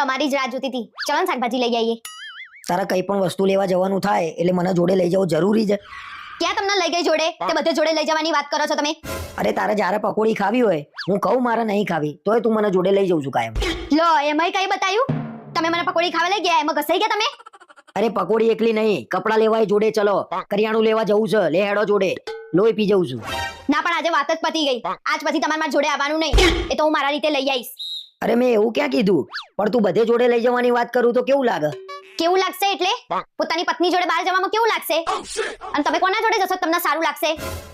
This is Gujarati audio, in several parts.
તમારી જ રાહ જોતી હતી. ચલો ને શાકભાજી લઈ આવીએ તારા કઈ પણ વસ્તુ લેવા જવાનું થાય એટલે મને જોડે લઈ જવું જરૂરી છે. ક્યાં તમને લઈ ગઈ જોડે? તે બધે જોડે લઈ જવાની વાત કરો છો તમે? અરે તારે જ્યારે પકોડી ખાવી હોય હું કહું મારે નહીં ખાવી તોય તું મને જોડે લઈ જઉં છું કાયમ. લો એમાંય કઈ બતાયું? તમે મને પકોડી ખાવા લઈ ગયા એમાં ઘસાઈ ગયા તમે? અરે પકોડી એકલી નહીં કપડાં લેવાય જોડે ચલો. કરિયાણું લેવા જવું છે લે હેડો જોડે. લોહી પી જઉં છું. ના પણ આજે વાત જ પતી ગઈ. આજ પછી તમારે મારા જોડે આવવાનું નહીં. એ તો હું મારા રીતે લઈ આવીશ. અરે મેં એવું ક્યાં કીધું? પણ તું બધે જોડે લઈ જવાની વાત કરું તો કેવું લાગે? કેવું લાગશે એટલે? પોતાની પત્ની જોડે બહાર જવામાં કેવું લાગશે? અને તમે કોના જોડે જશો? તમને સારું લાગશે.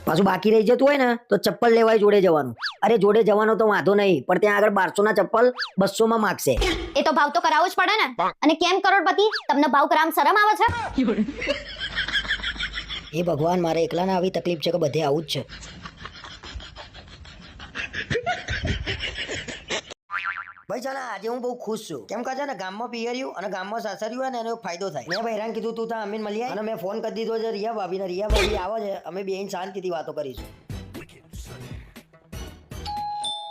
પાછું બાકી રહી જતું હોય ને તો ચપ્પલ લેવાય જોડે જવાનું. અરે જોડે જવાનો તો વાંધો નહીં પણ ત્યાં આગળ બારસો ના ચપ્પલ બસો માં માગશે. એ તો ભાવ તો કરાવવો જ પડે ને. અને કેમ કરોડપતિ? તમને ભાવ કરામ શરમ આવે છે? એ ભગવાન મારે એકલાને આવી તકલીફ છે કે બધે આવું જ છે. ચાલ આજે હું બહુ ખુશ છું. કેમ કે છે ને ગામમાં પિયર્યું અને ગામમાં સાસર્યું હોય ને એનો ફાયદો થાય. મેં ભાઈ હેરાન કીધું તું ત્યાં અમીન મળી અને મેં ફોન કરી દીધો છે રિયા ભાભી ને રિયા ભાભી આવે છે. અમે બે શાંતિથી વાતો કરીશું.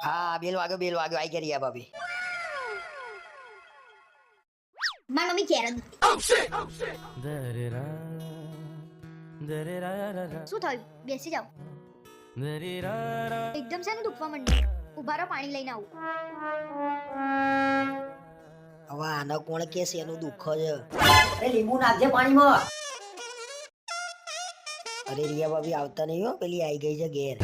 હા બેલ વાગ્યો બેલ વાગ્યો. આઈ ગયા રિયા ભાભી. મારી મમ્મી ઘેર શું થયું? બેસી જાઓ. એકદમ છે દુખવા માંડ્યું. ઊભા રહો, પાણી લઈને આવું. હવે આને કોણ કે છે? એનું દુઃખ છે અરે, લીંબુ નાખજે પાણીમાં. અરે, રિયા ભાભી આવતા નહીં હો, પેલી આઈ ગઈ છે ઘેર.